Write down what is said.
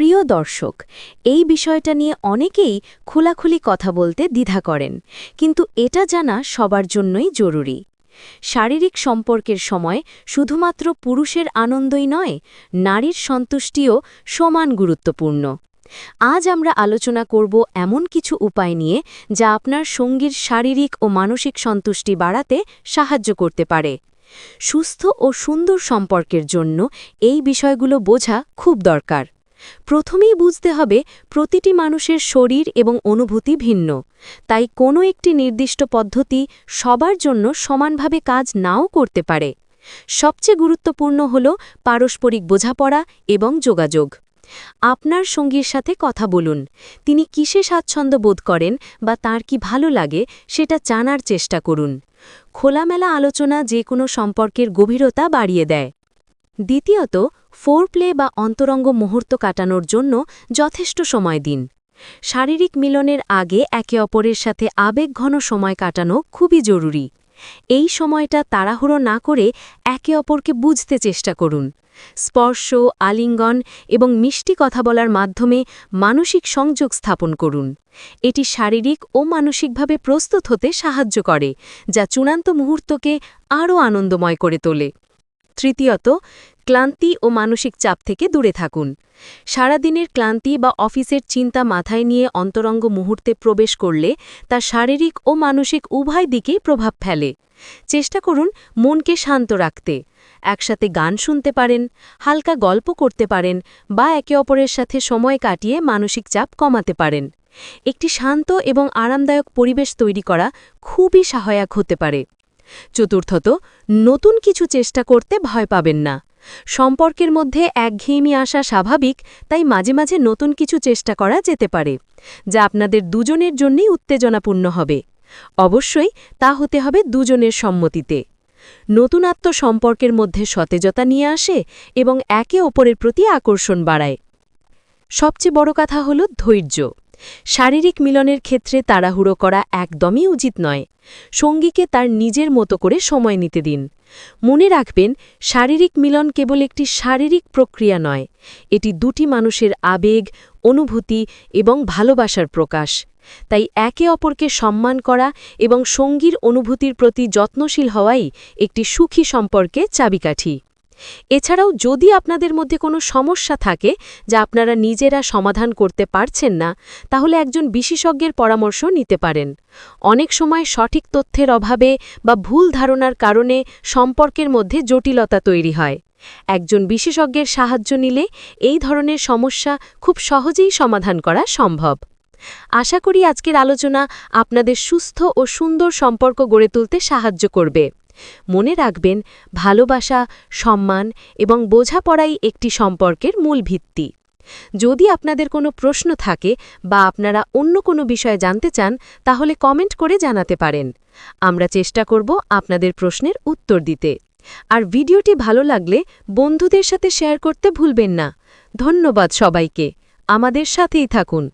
প্রিয় দর্শক, এই বিষয়টা নিয়ে অনেকেই খোলাখুলি কথা বলতে দ্বিধা করেন, কিন্তু এটা জানা সবার জন্যই জরুরি। শারীরিক সম্পর্কের সময় শুধুমাত্র পুরুষের আনন্দই নয়, নারীর সন্তুষ্টিও সমান গুরুত্বপূর্ণ। আজ আমরা আলোচনা করব এমন কিছু উপায় নিয়ে যা আপনার সঙ্গীর শারীরিক ও মানসিক সন্তুষ্টি বাড়াতে সাহায্য করতে পারে। সুস্থ ও সুন্দর সম্পর্কের জন্য এই বিষয়গুলো বোঝা খুব দরকার। প্রথমেই বুঝতে হবে প্রতিটি মানুষের শরীর এবং অনুভূতি ভিন্ন। তাই কোনো একটি নির্দিষ্ট পদ্ধতি সবার জন্য সমানভাবে কাজ নাও করতে পারে। সবচেয়ে গুরুত্বপূর্ণ হল পারস্পরিক বোঝাপড়া এবং যোগাযোগ। আপনার সঙ্গীর সাথে কথা বলুন। তিনি কিসে স্বাচ্ছন্দ্য বোধ করেন বা তার কি ভালো লাগে সেটা জানার চেষ্টা করুন। খোলামেলা আলোচনা যে কোনো সম্পর্কের গভীরতা বাড়িয়ে দেয়। দ্বিতীয়ত ফোরপ্লে বা অন্তরঙ্গ মুহূর্ত কাটানোর জন্য যথেষ্ট সময় দিন। শারীরিক মিলনের আগে একে অপরের সাথে আবেগঘন সময় কাটানো খুবই জরুরি। এই সময়টা তাড়াহুড়ো না করে একে অপরকে বুঝতে চেষ্টা করুন। স্পর্শ, আলিঙ্গন এবং মিষ্টি কথা বলার মাধ্যমে মানসিক সংযোগ স্থাপন করুন। এটি শারীরিক ও মানসিকভাবে প্রস্তুত হতে সাহায্য করে, যা চূড়ান্ত মুহূর্তকে আরও আনন্দময় করে তোলে। তৃতীয়ত, ক্লান্তি ও মানসিক চাপ থেকে দূরে থাকুন। সারাদিনের ক্লান্তি বা অফিসের চিন্তা মাথায় নিয়ে অন্তরঙ্গ মুহূর্তে প্রবেশ করলে তা শারীরিক ও মানসিক উভয় দিকেই প্রভাব ফেলে। চেষ্টা করুন মনকে শান্ত রাখতে। একসাথে গান শুনতে পারেন, হালকা গল্প করতে পারেন বা একে অপরের সাথে সময় কাটিয়ে মানসিক চাপ কমাতে পারেন। একটি শান্ত এবং আরামদায়ক পরিবেশ তৈরি করা খুবই সহায়ক হতে পারে। চতুর্থত, নতুন কিছু চেষ্টা করতে ভয় পাবেন না। সম্পর্কের মধ্যে একঘেয়েমি আসা স্বাভাবিক, তাই মাঝে মাঝে নতুন কিছু চেষ্টা করা যেতে পারে, যা আপনাদের দুজনের জন্যই উত্তেজনাপূর্ণ হবে। অবশ্যই তা হতে হবে দুজনের সম্মতিতে। নতুনত্ব সম্পর্কের মধ্যে সতেজতা নিয়ে আসে এবং একে অপরের প্রতি আকর্ষণ বাড়ায়। সবচেয়ে বড় কথা হল ধৈর্য। শারীরিক মিলনের ক্ষেত্রে তাড়াহুড়ো করা একদমই উচিত নয়। সঙ্গীকে তার নিজের মতো করে সময় নিতে দিন। মনে রাখবেন, শারীরিক মিলন কেবল একটি শারীরিক প্রক্রিয়া নয়, এটি দুটি মানুষের আবেগ, অনুভূতি এবং ভালোবাসার প্রকাশ। তাই একে অপরকে সম্মান করা এবং সঙ্গীর অনুভূতির প্রতি যত্নশীল হওয়াই একটি সুখী সম্পর্কে চাবিকাঠি। এছাড়াও যদি আপনাদের মধ্যে কোনো সমস্যা থাকে যা আপনারা নিজেরা সমাধান করতে পারছেন না, তাহলে একজন বিশেষজ্ঞের পরামর্শ নিতে পারেন। অনেক সময় সঠিক তথ্যের অভাবে বা ভুল ধারণার কারণে সম্পর্কের মধ্যে জটিলতা তৈরি হয়। একজন বিশেষজ্ঞের সাহায্য নিলে এই ধরনের সমস্যা খুব সহজেই সমাধান করা সম্ভব। আশা করি আজকের আলোচনা আপনাদের সুস্থ ও সুন্দর সম্পর্ক গড়ে তুলতে সাহায্য করবে। মনে রাখবেন, ভালোবাসা, সম্মান এবং বোঝাপড়াই একটি সম্পর্কের মূল ভিত্তি। যদি আপনাদের কোনো প্রশ্ন থাকে বা আপনারা অন্য কোনো বিষয়ে জানতে চান, তাহলে কমেন্ট করে জানাতে পারেন। আমরা চেষ্টা করব আপনাদের প্রশ্নের উত্তর দিতে। আর ভিডিওটি ভালো লাগলে বন্ধুদের সাথে শেয়ার করতে ভুলবেন না। ধন্যবাদ সবাইকে। আমাদের সাথেই থাকুন।